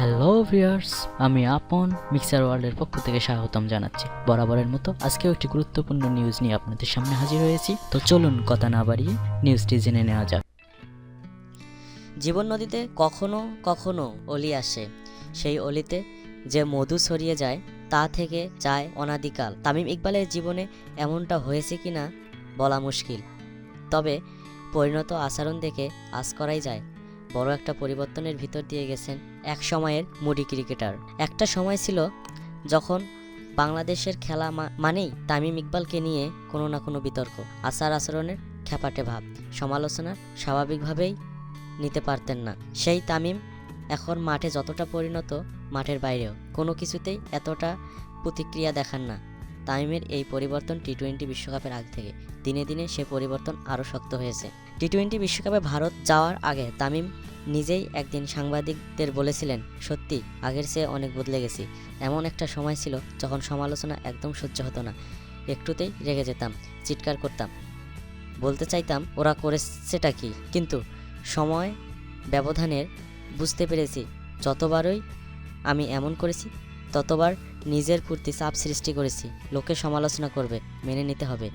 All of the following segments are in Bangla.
হ্যালো ভিউয়ার্স আমি আপন মিক্সার ওয়ার্ল্ডের পক্ষ থেকে স্বাগতম জানাচ্ছি। বরাবরের মতো আজকেও একটি গুরুত্বপূর্ণ নিউজ নিয়ে আপনাদের সামনে হাজির হয়েছি। তো চলুন কথা না বাড়িয়ে নিউজটি জেনে নেওয়া যাক। জীবন নদীতে কখনো কখনো অলি আসে। সেই অলিতে যে মধু ছড়িয়ে যায়, তা থেকে যায় অনাদিকাল। তামিম ইকবালের জীবনে এমনটা হয়েছে কিনা বলা মুশকিল। তবে পরিণত আচরণ দেখে আজ করাই যায়। বড় একটা পরিবর্তনের ভিতর দিয়ে গেছেন এক সময়ের মুডি ক্রিকেটার। একটা সময় ছিল যখন বাংলাদেশের খেলা মানেই তামিম ইকবালকে নিয়ে কোনো না কোনো বিতর্ক, আচার আচরণের খ্যাপাটে ভাব। সমালোচনা স্বাভাবিকভাবেই নিতে পারতেন না। সেই তামিম এখন মাঠে যতটা পরিণত মাঠের বাইরেও। কোনো কিছুতেই এতটা প্রতিক্রিয়া দেখান না। তামিমের এই পরিবর্তন টি টোয়েন্টি বিশ্বকাপের আগ থেকে। দিনে দিনে সে পরিবর্তন আরও শক্ত হয়েছে। টি টোয়েন্টি বিশ্বকাপে ভারত যাওয়ার আগে তামিম নিজেই একদিন সাংবাদিকদের বলেছিলেন, সত্যি, আগের চেয়ে অনেক বদলে গেছি। এমন একটা সময় ছিল যখন সমালোচনা একদম সহ্য হতো না। একটুতেই রেগে যেতাম, চিৎকার করতাম, বলতে চাইতাম, ওরা করেছেটা কি? কিন্তু সময় ব্যবধানের বুঝতে পেরেছি, যতবারই আমি এমন করেছি, ততবার নিজের প্রতি চাপ সৃষ্টি করেছি। লোকে সমালোচনা করবে, মেনে নিতে হবে।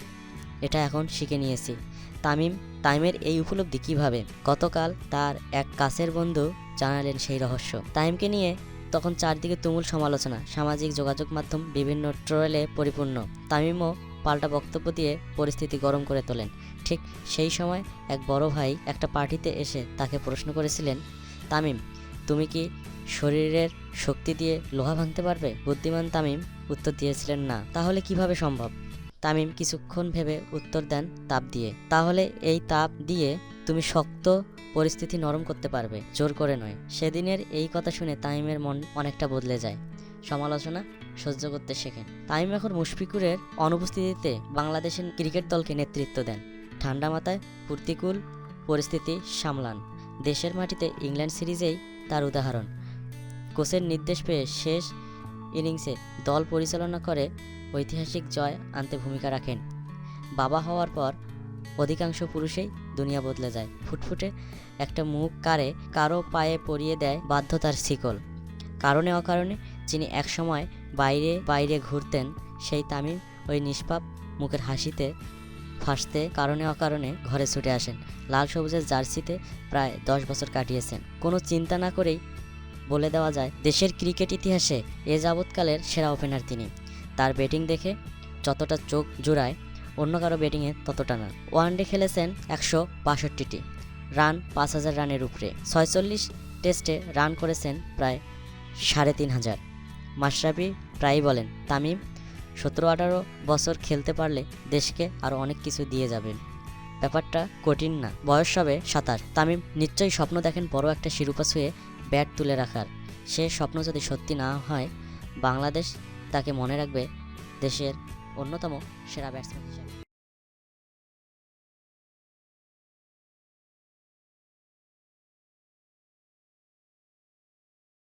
এটা এখন শিখে নিয়েছি। তামিম, তাইমের এই উপলব্ধি কীভাবে? গতকাল তার এক কাছের বন্ধু জানালেন সেই রহস্য। তাইমকে নিয়ে তখন চারদিকে তুমুল সমালোচনা, সামাজিক যোগাযোগ মাধ্যম বিভিন্ন ট্রয়েলে পরিপূর্ণ। তামিমও পাল্টা বক্তব্য দিয়ে পরিস্থিতি গরম করে তোলেন। ঠিক সেই সময় এক বড় ভাই একটা পার্টিতে এসে তাকে প্রশ্ন করেছিলেন, তামিম তুমি কি শরীরের শক্তি দিয়ে লোহা ভাঙতে পারবে? বুদ্ধিমান তামিম উত্তর দিয়েছিলেন না। তাহলে কীভাবে সম্ভব? তামিম কিছুক্ষণ ভেবে উত্তর দেন, তাপ দিয়ে। তাহলে এই তাপ দিয়ে তুমি শক্ত পরিস্থিতি নরম করতে পারবে, জোর করে নয়। সেদিনের এই কথা শুনে তামিমের মন অনেকটা বদলে যায়। সমালোচনা সহ্য করতে শেখেন। তামিম এখন মুশফিকুরের অনুপস্থিতিতে বাংলাদেশের ক্রিকেট দলকে নেতৃত্ব দেন। ঠান্ডা মাথায় প্রতিকূল পরিস্থিতি সামলান। দেশের মাটিতে ইংল্যান্ড সিরিজেই তার উদাহরণ। কোচের নির্দেশ পেয়ে শেষ ইনিংসে দল পরিচালনা করে ঐতিহাসিক জয় আনতে ভূমিকা রাখেন। বাবা হওয়ার পর অধিকাংশ পুরুষেই দুনিয়া বদলে যায়। ফুটফুটে একটা মুখ কারে কারও পায়ে পরিয়ে দেয় বাধ্যতার শিকল। কারণে অকারণে যিনি একসময় বাইরে বাইরে ঘুরতেন, সেই তামিম ওই নিষ্পাপ মুখের হাসিতে ফাঁসতে কারণে অকারণে ঘরে ছুটে আসেন। লাল সবুজের জার্সিতে প্রায় দশ বছর কাটিয়েছেন। কোনো চিন্তা না করেই বলে দেওয়া যায়, দেশের ক্রিকেট ইতিহাসে এ যাবৎকালের সেরা ওপেনার তিনি। তার ব্যাটিং দেখে যতটা চোখ জোড়ায়, অন্য কারও ব্যাটিংয়ে ততটা না। ওয়ানডে খেলেছেন একশো বাষট্টিটি রান, পাঁচ হাজার রানের উপরে। ছয়চল্লিশ টেস্টে রান করেছেন প্রায় সাড়ে তিন হাজার। মাশরাফি প্রায়ই বলেন, তামিম সতেরো আঠারো বছর খেলতে পারলে দেশকে আরও অনেক কিছু দিয়ে যাবেন ব্যাপারটা কঠিন না। বয়স হবে সাঁতার তামিম নিশ্চয়ই স্বপ্ন দেখেন বড় একটা শিরোপা ছুঁয়ে ব্যাট তুলে রাখার। সে স্বপ্ন যদি সত্যি না হয়, বাংলাদেশ তাকে মনে রাখবে দেশের অন্যতম সেরা ব্যাটসম্যান হিসেবে।